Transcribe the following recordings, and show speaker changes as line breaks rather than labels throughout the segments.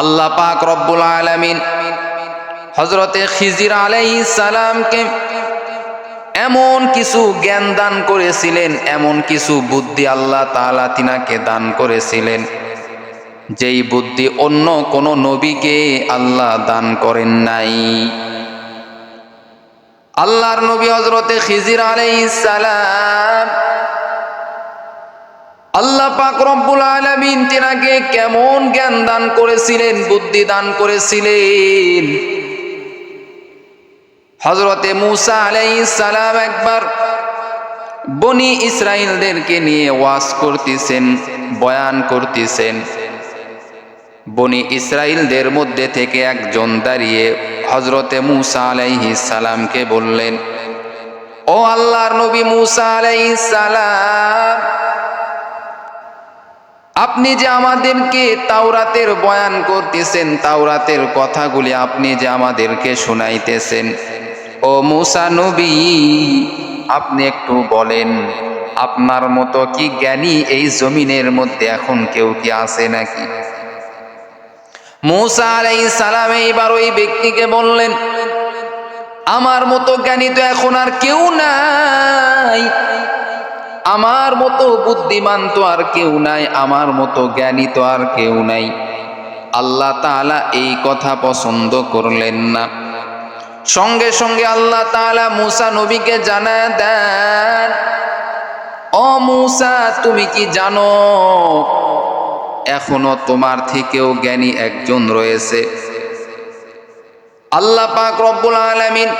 আল্লাহ পাক রব্বুল আলামিন হজরতে খিজির আলাইহিস সালামকে এমন কিছু জ্ঞান দান করেছিলেন, এমন কিছু বুদ্ধি আল্লাহ তাআলা তিনাকে দান করেছিলেন, যেই বুদ্ধি অন্য কোন নবীকে আল্লাহ দান করেন নাই। আল্লাহর নবী হজরতে খিজির আলাইহিস সালাম আল্লাহ পাক রব্বুল আলামিন তিনাকে কেমন জ্ঞান দান করেছিলেন, বুদ্ধি দান করেছিলেন। হজরতে মুসা আলাইহিস সালাম একবার বনি ইসরাইলদেরকে নিয়ে ওয়াজ করতেছেন, বয়ান করতেছেন। বনি ইসরাইলদের মধ্যে থেকে একজন দাঁড়িয়ে হজরতে মুসা আলাইহিস সালামকে বললেন, ও আল্লাহর নবী মুসা আলাইহিস সালাম আপনি যে আমাদেরকে তাওরাতের বয়ান করতেছেন, তাওরাতের কথাগুলি আপনি যে আমাদেরকে শোনাইতেছেন। ও মুসা নবী, আপনি একটু বলেন, আপনার মতো কি জ্ঞানী এই জমিনের মধ্যে এখন কেউ কি আছে নাকি? মুসা আলাইহিস সালাম এইবার ওই ব্যক্তিকে বললেন, আমার মতো জ্ঞানী তো এখন আর কেউ নাই। আমার মতো বুদ্ধিমান তো আর কেউ নাই, আমার মতো জ্ঞানী তো আর কেউ নাই। আল্লাহ তাআলা এই কথা পছন্দ করলেন না। সঙ্গে সঙ্গে আল্লাহ তাআলা মুসা নবীকে জানা দেন, ও মুসা, তুমি কি জানো, এখনও তোমার থেকেও জ্ঞানী একজন রয়েছে। আল্লাহ পাক রব্বুল আলামিন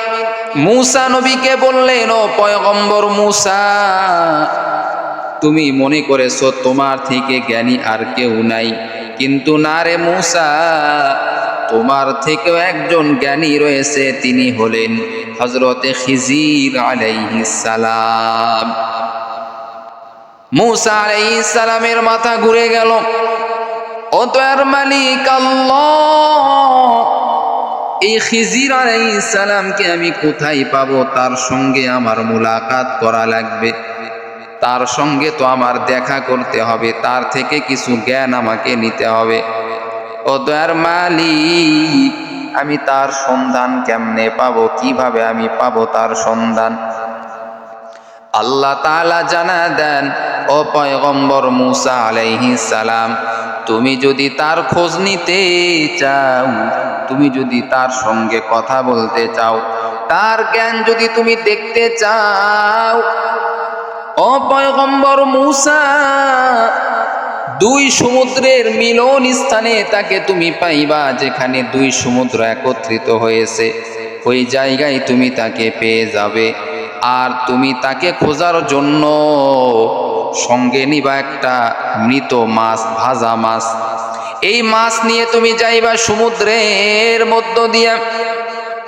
মুসা নবীকে বললেন, ও পয়গম্বর মুসা, তুমি মনে করেছ তোমার থেকে জ্ঞানী আর কেউ নাই। কিন্তু না রে মুসা, তোমার থেকেও একজন জ্ঞানী রয়েছে, তিনি হলেন হজরতে খিজির সালাম। মুসা সালামের মাথা ঘুরে গেল। ও তো আর মালিক আল্লাহ এই খিজির সালামকে আমি কোথায় পাবো? তার সঙ্গে আমার মুলাকাত করা লাগবে। তার সঙ্গে তো আমার দেখা করতে হবে। তার থেকে কিছু জ্ঞান আমাকে নিতে হবে। ও দয়ার মালিক, আমি তার সন্ধান কেমনে পাবো? কীভাবে আমি পাবো তার সন্ধান? আল্লাহ তাআলা জানা দেন, ও পয়গম্বর মুসা আলাইহিস সালাম তুমি যদি তার খোঁজ নিতে চাও তুমি যদি তার সঙ্গে কথা বলতে চাও, তার জ্ঞান যদি তুমি দেখতে চাও, ও পয়গম্বর মুসা, দুই সমুদ্রের মিলন স্থানে তাকে তুমি পাইবা, যেখানে দুই সমুদ্র একত্রিত হয়েছে। ওই জায়গায় তুমি তাকে পেয়ে যাবে। আর তুমি তাকে খোঁজার জন্য সঙ্গে নিবা একটা মৃত মাছ, ভাজা মাছ। এই মাছ নিয়ে তুমি যাইবা সমুদ্রের মধ্য দিয়া।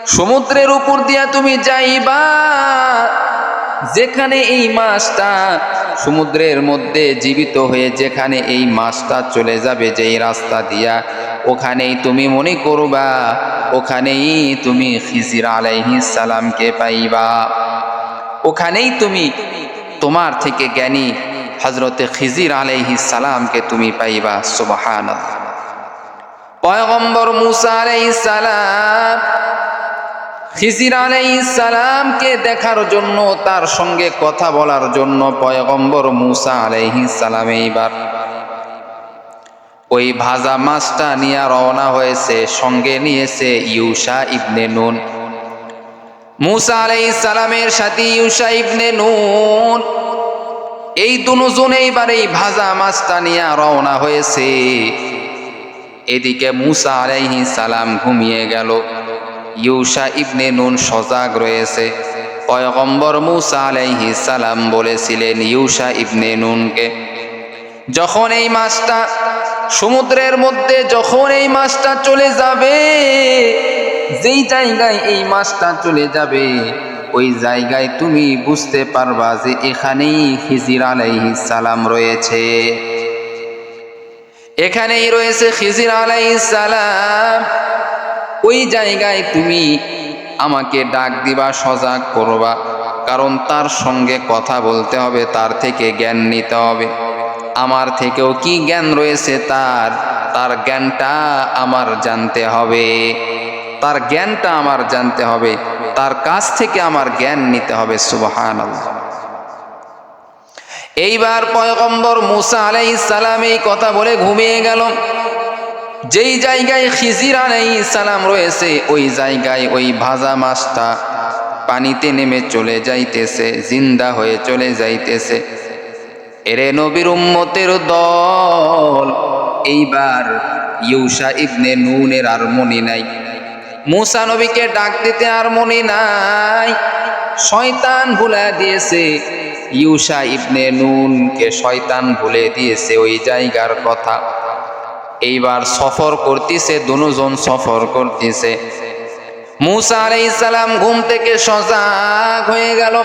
সমুদ্রের উপর দিয়া তুমি যাইবা। যেখানে এই মাছটা সমুদ্রের মধ্যে জীবিত হয়ে যেখানে এই মাছটা চলে যাবে, যেই রাস্তা দিয়া, ওখানেই তুমি মনে করবা, ওখানেই তুমি খিজির আলাইহিস সালামকে পাইবা। ওখানেই তুমি তোমার থেকে জ্ঞানী হজরতে খিজির আলাইহিস সালামকে তুমি পাইবা সুবহান পয়গম্বর মুসা সালাম, খিজির সালামকে দেখার জন্য, তার সঙ্গে কথা বলার জন্য পয়গম্বর মুসা সালাম এইবার। ওই ভাজা মাছটা নিয়ে রওনা হয়েছে, সঙ্গে নিয়েছে ইউসা ইবনে নুন। মুসা সালামের সাথে ইউসা ইবনে নুন। এই দুজন এইবার এই ভাজা মাছটা নিয়ে রওনা হয়েছে। এদিকে মুসা আলাইহি সালাম ঘুমিয়ে গেল। ইউসা ইবনে নুন সজাগ রয়েছে। পয়গম্বর মুসা আলাইহি সালাম বলেছিলেন, ইউসা ইবনে নুনকে, যখন এই মাছটা সমুদ্রের মধ্যে, যখন এই মাছটা চলে যাবে, যেই জায়গায় এই মাছটা চলে যাবে, ওই জায়গায় তুমি বুঝতে পারবা যে এখানেই খিজির আলাইহি সালাম রয়েছে। এখানেই রয়েছে খিজির আলাইহি সালাম। ওই জায়গায় তুমি আমাকে ডাক দিবা, সজাগ করবা, কারণ তার সঙ্গে কথা বলতে হবে, তার থেকে জ্ঞান নিতে হবে। আমার থেকেও কি জ্ঞান রয়েছে তার? তার জ্ঞানটা আমার জানতে হবে। তার জ্ঞানটা আমার জানতে হবে। তার কাছ থেকে আমার জ্ঞান নিতে হবে সুবহান এইবার পয়গম্বর মুসা আলাইহিস সালাম এই কথা বলে ঘুমিয়ে গেল। যেই জায়গায় খিজির আলাইহিস সালাম রয়েছে, ওই জায়গায় ওই ভাজা মাছটা পানিতে নেমে চলে যাইতেছে, জিন্দা হয়ে চলে যাইতেছে। এরে নবীর উম্মতের দল, এইবার ইউসা ইবনে নুনের আর মনি নাই। মুসা নবীকে ডাক দিতে আর মনি নাই। শয়তান ভুলা দিয়েছে ইউসা ইবনে নুনকে শয়তান ভুলে দিয়েছে ওই জায়গার কথা। এইবার সফর করতেছে, দুজন সফর করতেছে। মুসা আলাইহিস সালাম ঘুম থেকে সজাগ হয়ে গেল।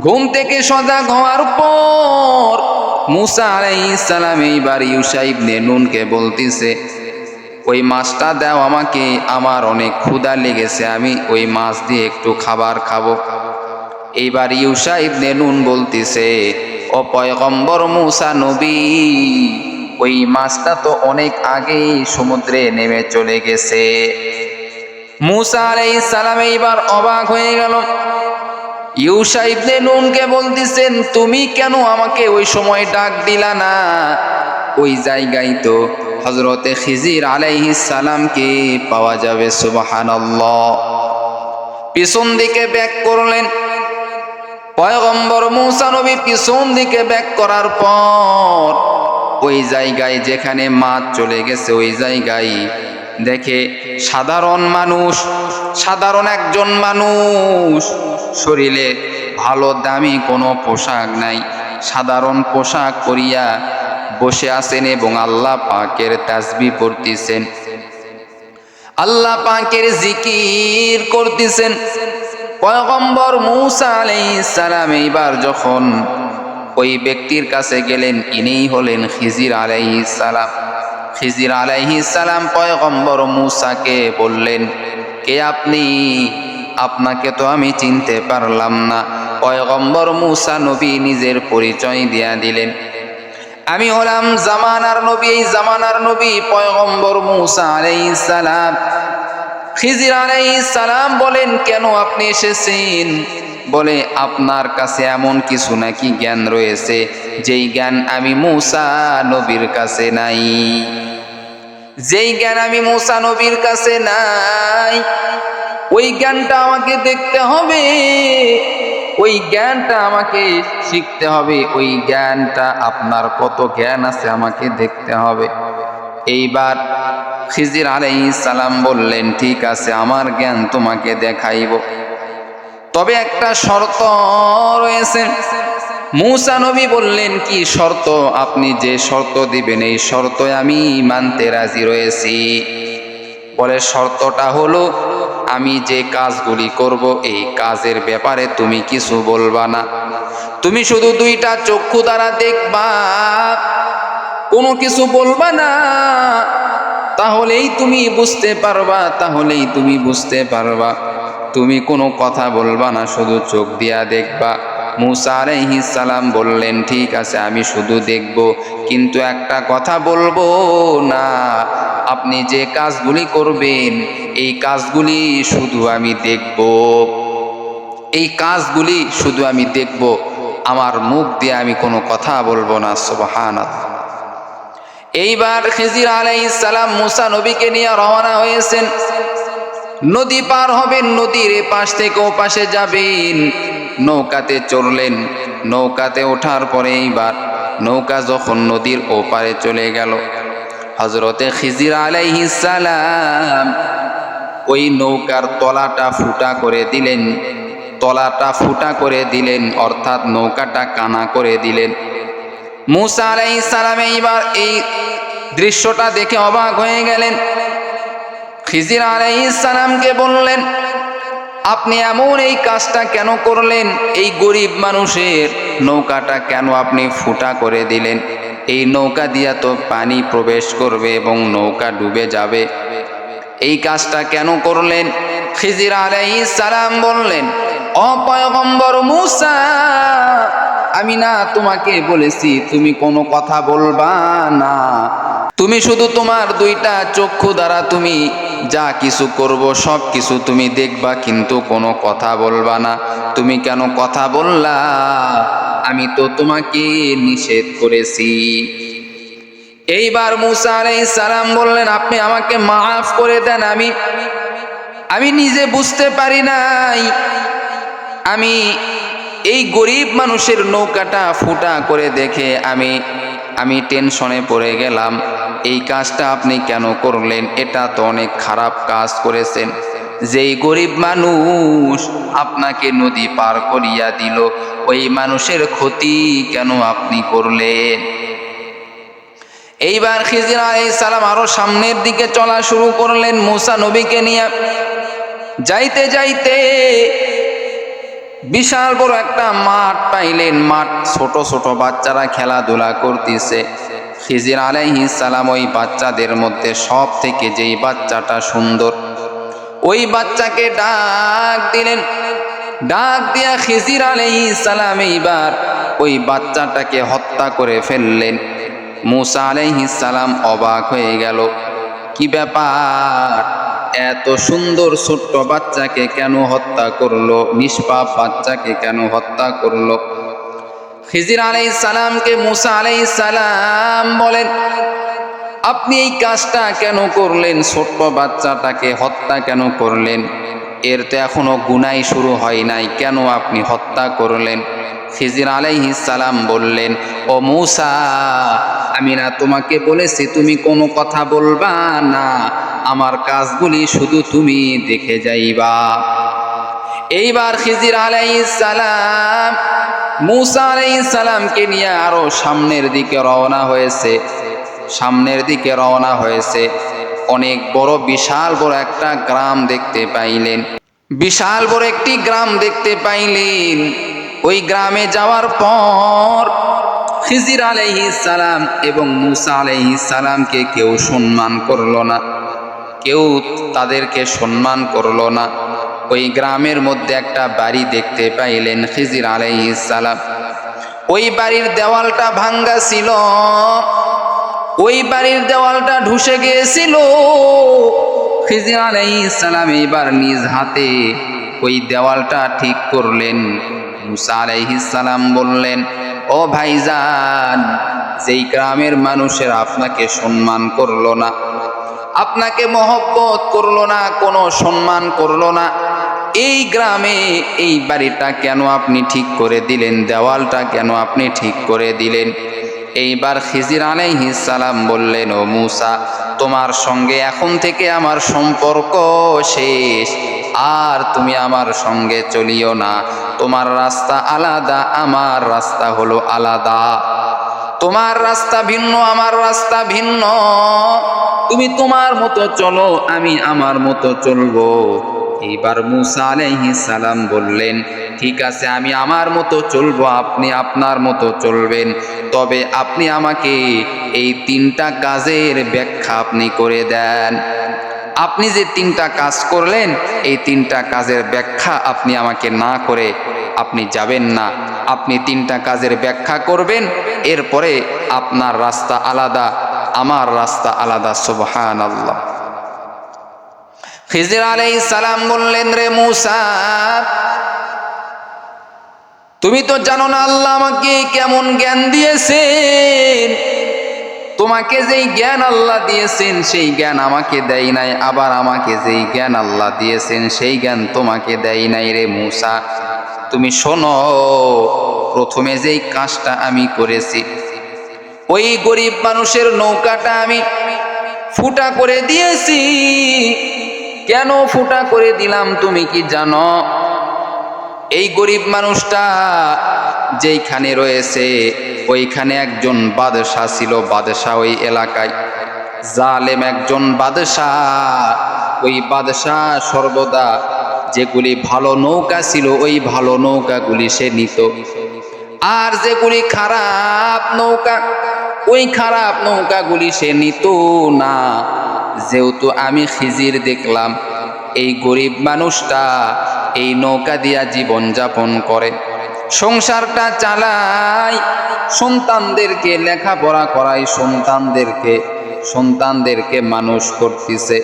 ঘুম থেকে সজাগ হওয়ার পর মুসা আলাইহিস সালাম এইবার ইউসা ইবনে নুনকে বলতেছে, ওই মাছটা দাও আমাকে, আমার অনেক ক্ষুধা লেগেছে, আমি ওই মাছ দিয়ে একটু খাবার খাব। এইবার ইউসা ইবনে নুন বলতিছে, ও পয়গম্বর মুসা নবী, ওই মাছটা তো অনেক আগেই সমুদ্রে নেমে চলে গেছে। মুসা আলাইহিস সালাম এইবার অবাক হয়ে গেল। ইউসা ইবনে নুনকে বলতেছেন, তুমি কেন আমাকে ওই সময় ডাক দিলা না? ওই জায়গায় তো হজরতে খিজির আলাইহিস সালামকে পাওয়া যাবে, সুবহানাল্লাহ। পিছন দিকে ব্যাক করলেন। পয়গম্বর মুসা নবী পিছন দিকে ব্যাক করার পর ওই জায়গায় যেখানে মাছ চলে গেছে, ওই জায়গায় দেখে সাধারণ মানুষ, সাধারণ একজন মানুষ, শরীরে ভালো দামি কোনো পোশাক নাই। সাধারণ পোশাক পরিয়া বসে আছেন এবং আল্লাহ পাকের তাসবি পড়তেছেন। আল্লাহ পাকের জিকির করতেছেন। পয়গম্বর মুসা সালাম এইবার যখন ওই ব্যক্তির কাছে গেলেন, ইনিই হলেন খিজির সালাম। খিজির সালাম পয়গম্বর মুসাকে বললেন, কে আপনি? আপনাকে তো আমি চিনতে পারলাম না। পয়গম্বর মুসা নবী নিজের পরিচয় দিয়া দিলেন। আমি হলাম জামানার নবী। এই জামানার নবী পয়গম্বর মুসা আলাইহিস সালাম খিজির আলাইহিস সালাম বলেন, কেন আপনি এসেছেন? বলে, আপনার কাছে এমন কিছু নাকি জ্ঞান রয়েছে, যেই জ্ঞান আমি মুসা নবীর কাছে নাই। যেই জ্ঞান আমি মুসা নবীর কাছে নাই, ওই জ্ঞানটা আমাকে দেখতে হবে, ওই জ্ঞানটা আমাকে শিখতে হবে, ওই জ্ঞানটা আপনার কত জ্ঞান আছে আমাকে দেখতে হবে। এইবার খিজির আলাইহিস সালাম বললেন, ঠিক আছে, আমার জ্ঞান তোমাকে দেখাইব। তবে একটা শর্ত রয়েছে। মুসা নবী বললেন, কি শর্ত? আপনি যে শর্ত দিবেন, এই শর্ত আমি মানতে রাজি রয়েছি। বলে শর্তটা হলো, আমি যে কাজগুলি করব, এই কাজের ব্যাপারে তুমি কিছু বলবা না। তুমি শুধু দুইটা চক্ষু দ্বারা দেখবা। কোনো কিছু বলবা না, তাহলেই তুমি বুঝতে পারবা, তাহলেই তুমি বুঝতে পারবা। তুমি কোনো কথা বলবা না, শুধু চোখ দিয়া দেখবা। মুসা আলাইহিস সালাম বললেন, ঠিক আছে, আমি শুধু দেখব, কিন্তু একটা কথা বলব না। আপনি যে কাজগুলি করবেন, এই কাজগুলি শুধু আমি দেখব। এই কাজগুলি শুধু আমি দেখব। আমার মুখ দিয়ে আমি কোনো কথা বলব না, সুবহানাল্লাহ। এইবার খিজির আলাইহিস সালাম মুসা নবীকে নিয়ে রওনা হয়েছেন। নদী পার হবেন নদীর পাশ থেকে ও পাশে যাবেন। নৌকাতে চড়লেন, নৌকাতে ওঠার পরে এইবার নৌকা যখন নদীর ওপারে চলে গেল হজরতে খিজির আলাইহিস সালাম ওই নৌকার তলাটা ফুটা করে দিলেন। তলাটা ফুটা করে দিলেন, অর্থাৎ নৌকাটা কানা করে দিলেন। মুসা আলাইহিস সালাম এইবার এই দৃশ্যটা দেখে অবাক হয়ে গেলেন। খিজির আলাইহিস সালামকে বললেন, আপনি এমন এই কাজটা কেন করলেন? এই গরিব মানুষের নৌকাটা কেন আপনি ফুটা করে দিলেন? এই নৌকা দিয়া তো পানি প্রবেশ করবে এবং নৌকা ডুবে যাবে। এই কাজটা কেন করলেন? খিজির আলাইহিস সালাম বললেন অপয়গম্বর মুসা আমি না তোমাকে বলেছি, তুমি কোনো কথা বলবা না। তুমি শুধু তোমার দুইটা চক্ষু দ্বারা তুমি যা কিছু করব, সব কিছু তুমি দেখবা, কিন্তু কোনো কথা বলবা না। তুমি কেন কথা বললা? আমি তো তোমাকে নিষেধ করেছি। এইবার মুসা আলাইহিস সালাম বললেন, আপনি আমাকে মাফ করে দেন, আমি আমি নিজে বুঝতে পারি নাই। আমি এই গরিব মানুষের নৌকাটা ফুটা করে দেখে আমি আমি টেনশনে পড়ে গেলাম। এই কাজটা আপনি কেন করলেন? এটা তো অনেক খারাপ কাজ করেছেন। যেই গরিব মানুষ আপনাকে নদী পার করিয়া দিল, ওই মানুষের ক্ষতি কেন আপনি করলেন? এইবার খিজির সালাম আরও সামনের দিকে চলা শুরু করলেন। মুসা নবীকে নিয়ে যাইতে যাইতে বিশাল বড় একটা মাঠ পাইলেন। মাঠ ছোট ছোট বাচ্চারা খেলাধুলা করতেছে। খিজির আলাইহিস সালাম ওই বাচ্চাদের মধ্যে সব থেকে যেই বাচ্চাটা সুন্দর, ওই বাচ্চাকে ডাক দিলেন। ডাক দিয়া খিজির আলাইহিস সালাম এইবার ওই বাচ্চাটাকে হত্যা করে ফেললেন। মুসা আলাইহিস সালাম অবাক হয়ে গেল। কি ব্যাপার? এত সুন্দর ছোট্ট বাচ্চাকে কেন হত্যা করল? নিষ্পাপ বাচ্চাকে কেন হত্যা করল? খিজির আলাইহিস সালামকে মুসা আলাইহিস সালাম বলেন, আপনি এই কাজটা কেন করলেন? ছোট্ট বাচ্চাটাকে হত্যা কেন করলেন? এর তো এখনও গুনাই শুরু হয় নাই। কেন আপনি হত্যা করলেন? খিজির আলাইহিস সালাম বললেন, ও মুসা, আমি না তোমাকে বলেছি তুমি কোনো কথা বলবা না। আমার কাজগুলি শুধু তুমি দেখে যাইবা। এইবার খিজির সালাম, মুসা সালামকে নিয়ে আরও সামনের দিকে রওনা হয়েছে। সামনের দিকে রওনা হয়েছে। অনেক বড়, বিশাল বড় একটা গ্রাম দেখতে পাইলেন। বিশাল বড় একটি গ্রাম দেখতে পাইলেন। ওই গ্রামে যাওয়ার পর খিজির সালাম এবং মুসা সালামকে কেউ সম্মান করল না। কেউ তাদেরকে সম্মান করল না। ওই গ্রামের মধ্যে একটা বাড়ি দেখতে পাইলেন খিজির আলাইহিস সালাম। ওই বাড়ির দেওয়ালটা ভাঙ্গা ছিল। ওই বাড়ির দেওয়ালটা ঢুসে গিয়েছিল। খিজির আলাইহিস সালাম এইবার নিজ হাতে ওই দেওয়ালটা ঠিক করলেন। মুসা আলাইহিস সালাম বললেন, ও ভাইজান, যেই গ্রামের মানুষের আপনাকে সম্মান করল না আপনাকে মহব্বত করল না, কোনো সম্মান করল না। এই গ্রামে এই বাড়িটা কেন আপনি ঠিক করে দিলেন? দেওয়ালটা কেন আপনি ঠিক করে দিলেন? এইবার খিজির আলাইহিস সালাম বললেন, ও মুসা, তোমার সঙ্গে এখন থেকে আমার সম্পর্ক শেষ। আর তুমি আমার সঙ্গে চলিও না। তোমার রাস্তা আলাদা, আমার রাস্তা হলো আলাদা। তোমার রাস্তা ভিন্ন, আমার রাস্তা ভিন্ন। তুমি তোমার মতো চলো, আমি আমার মতো চলবো। এইবার মুসা আলাইহিস সালাম বললেন, ঠিক আছে, আমি আমার মতো চলবো, আপনি আপনার মতো চলবেন। তবে আপনি আমাকে এই তিনটা কাজের ব্যাখ্যা আপনি করে দেন। আপনি যে তিনটা কাজ করলেন, এই তিনটা কাজের ব্যাখ্যা আপনি আমাকে না করে আপনি যাবেন না। আপনি তিনটা কাজের ব্যাখ্যা করবেন। এরপরে আপনার রাস্তা আলাদা, আমার রাস্তা আলাদা সুবহান আল্লাহ খিজির আলাই সালাম বললেন, রে মুসা, তুমি তো জানো না আল্লাহ আমাকে কেমন জ্ঞান দিয়েছেন। তোমাকে যেই জ্ঞান আল্লাহ দিয়েছেন, সেই জ্ঞান আমাকে দেয় নাই। আবার আমাকে যেই জ্ঞান আল্লাহ দিয়েছেন, সেই জ্ঞান তোমাকে দেয় নাই রে মুসা। তুমি শোনো, প্রথমে যেই কাজটা আমি করেছি, ওই গরিব মানুষের নৌকাটা আমি ফুটা করে দিয়েছি। কেন ফুটা করে দিলাম তুমি কি জানো? এই গরিব মানুষটা যেইখানে রয়েছে, ওইখানে একজন বাদশাহ ছিল বাদশাহ ওই এলাকায়। জালেম একজন বাদশাহ ওই বাদশাহ সর্বদা যেগুলি ভালো নৌকা ছিল, ওই ভালো নৌকাগুলি সে নিত। আর যেগুলি খারাপ নৌকা, ওই খারাপ নৌকাগুলি সে নিত না। যেহেতু আমি খিজির দেখলাম, এই গরিব মানুষটা এই নৌকা দিয়া জীবন যাপন করে। সংসারটা চালায়, সন্তানদেরকে লেখাপড়া করায়, সন্তানদেরকে সন্তানদেরকে মানুষ করতেছে।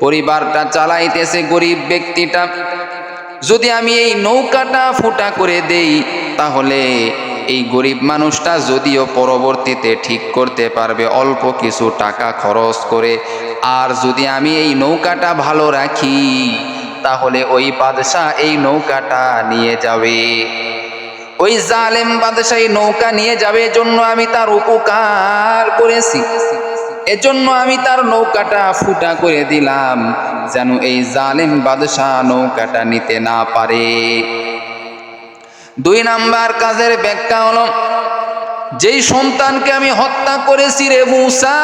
পরিবারটা চালাইতেছে গরিব ব্যক্তিটা। যদি আমি এই নৌকাটা ফুটা করে দেই, তাহলে এই গরিব মানুষটা যদিও পরবর্তীতে ঠিক করতে পারবে অল্প কিছু টাকা খরচ করে। আর যদি আমি এই নৌকাটা ভালো রাখি, তাহলে ওই বাদশাহ এই নৌকাটা নিয়ে যাবে। ওই জালেম বাদশাহ এই নৌকা নিয়ে যাবে জন্য আমি তার উপকার করেছি। এজন্য আমি তার নৌকাটা ফুটা করে দিলাম, যেন এই জালেম বাদশাহ নৌকাটা নিতে না পারে। দুই নাম্বার কাজের ব্যাখ্যা হলো, যেই সন্তানকে আমি হত্যা করেছি রে মুসা,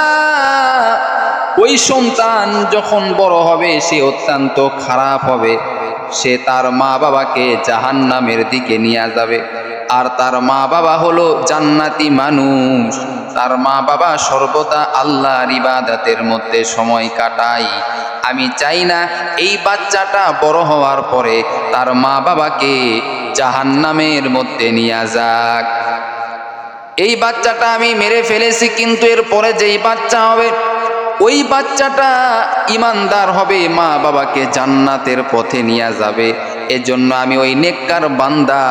ওই সন্তান যখন বড় হবে, সে অত্যন্ত খারাপ হবে। সে তার মা বাবাকে জাহান নামের দিকে নিয়ে যাবে। আর তার মা বাবা হলো জান্নাতি মানুষ। তার মা বাবা সর্বদা আল্লাহর ইবাদাতের মধ্যে সময় কাটায়। আমি চাই না এই বাচ্চাটা বড় হওয়ার পরে তার মা বাবাকে জাহান্নামের মধ্যে নিয়ে যাক। এই বাচ্চাটা আমি মেরে ফেলেছি, কিন্তু এর পরে যেই বাচ্চা হবে, ওই বাচ্চাটা ইমানদার হবে, মা বাবাকে জান্নাতের পথে নিয়ে যাবে। এজন্য আমি ওই নেককার বান্দা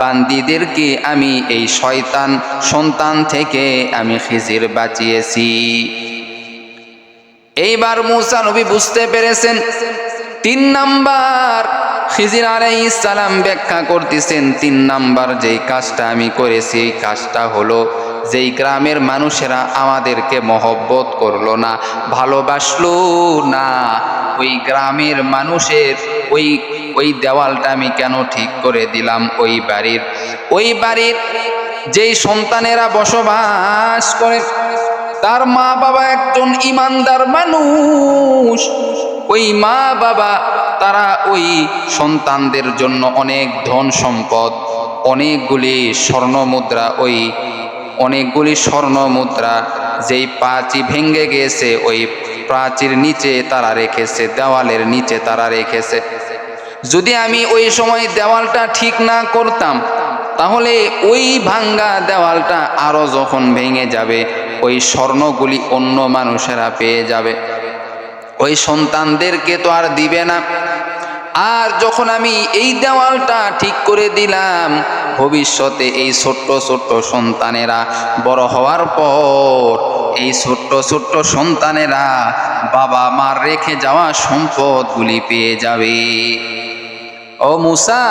বান্দিদেরকে আমি এই শয়তান সন্তান থেকে আমি খিজির বাঁচিয়েছি। এইবার মুসা নবী বুঝতে পেরেছেন, তিন নাম্বার খিজির আলাই সালাম ব্যাখ্যা করতেছেন, তিন নাম্বার যেই কাজটা আমি করেছি, এই কাজটা হলো যেই গ্রামের মানুষেরা আমাদেরকে মহব্বত করল না, ভালোবাসলো না, ওই গ্রামের মানুষের ওই ওই দেওয়ালটা আমি কেন ঠিক করে দিলাম ওই বাড়ির? ওই বাড়ির যেই সন্তানেরা বসবাস করে, তার মা বাবা একজন ইমানদার মানুষ। ওই মা বাবা, তারা ওই সন্তানদের জন্য অনেক ধন সম্পদ, অনেকগুলি স্বর্ণ মুদ্রা, ওই অনেকগুলি স্বর্ণ মুদ্রা যেই প্রাচী ভেঙ্গে গিয়েছে ওই প্রাচীর নিচে তারা রেখেছে, দেওয়ালের নিচে তারা রেখেছে। যদি আমি ওই সময় দেওয়ালটা ঠিক না করতাম, তাহলে ওই ভাঙ্গা দেওয়ালটা আরও যখন ভেঙে যাবে, ওই স্বর্ণগুলি অন্য মানুষেরা পেয়ে যাবে। ওই সন্তানদেরকে তো আর দিবে না। আর যখন আমি এই দেওয়ালটা ঠিক করে দিলাম, ভবিষ্যতে এই ছোট্ট ছোট্ট সন্তানেরা বড় হওয়ার পর, এই ছোট্ট ছোট্ট সন্তানেরা বাবা মার রেখে যাওয়া সম্পদগুলি পেয়ে যাবে। ও মুসা,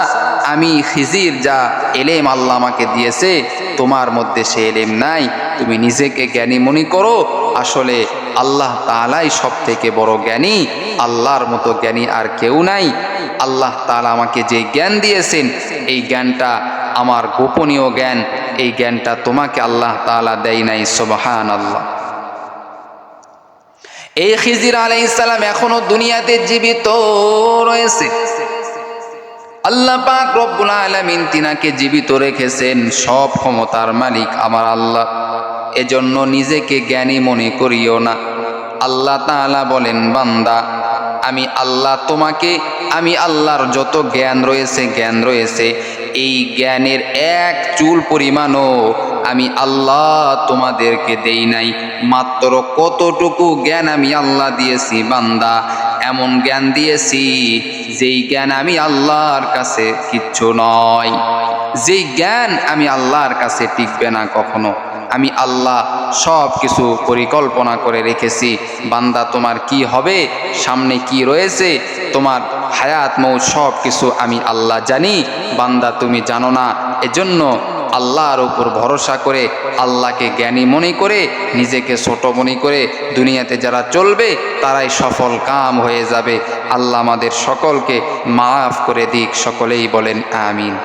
আমি খিজির যা এলেম আল্লাহ আমাকে দিয়েছে, তোমার মধ্যে সে এলেম নাই। তুমি নিজেকে জ্ঞানী মনে করো। আসলে আল্লাহ তালাই সব থেকে বড় জ্ঞানী। আল্লাহর মতো জ্ঞানী আর কেউ নাই। আল্লাহ তালা আমাকে যে জ্ঞান দিয়েছেন, এই জ্ঞানটা আমার গোপনীয় জ্ঞান। এই জ্ঞানটা তোমাকে আল্লাহ তালা দেয় নাই সোবাহান আল্লাহ এই খিজির আলাইসালাম এখনও দুনিয়াতে জীবিত রয়েছে। আল্লাহ পাক রব্বুল আলামিন তিনাকে জীবিত রেখেছেন, সব ক্ষমতার মালিক আমার আল্লাহ। এজন্য নিজেকে জ্ঞানী মনে করিও না। আল্লাহ তাআলা বলেন, বান্দা, আমি আল্লাহ তোমাকে, আমি আল্লাহর যত জ্ঞান রয়েছে জ্ঞান রয়েছে, এই জ্ঞানের এক চুল পরিমাণও আমি আল্লাহ তোমাদেরকে দেই নাই। মাত্র কতটুকু জ্ঞান আমি আল্লাহ দিয়েছি, বান্দা এমন জ্ঞান দিয়েছি, যেই জ্ঞান আমি আল্লাহর কাছে কিচ্ছু নয়। যেই জ্ঞান আমি আল্লাহর কাছে টিকবে না কখনো, আমি আল্লাহ সব কিছু পরিকল্পনা করে রেখেছি। বান্দা, তোমার কি হবে? সামনে কি রয়েছে? তোমার হায়াত মৌ সব কিছু আমি আল্লাহ জানি। বান্দা, তুমি জানো না। এজন্য আল্লাহর উপর ভরসা করে, আল্লাহকে জ্ঞানী মনে করে, নিজেকে ছোট মনে করে দুনিয়াতে যারা চলবে, তারাই সফল কাম হয়ে যাবে। আল্লাহ আমাদের সকলকে মাফ করে দিক, সকলেই বলেন আমিন।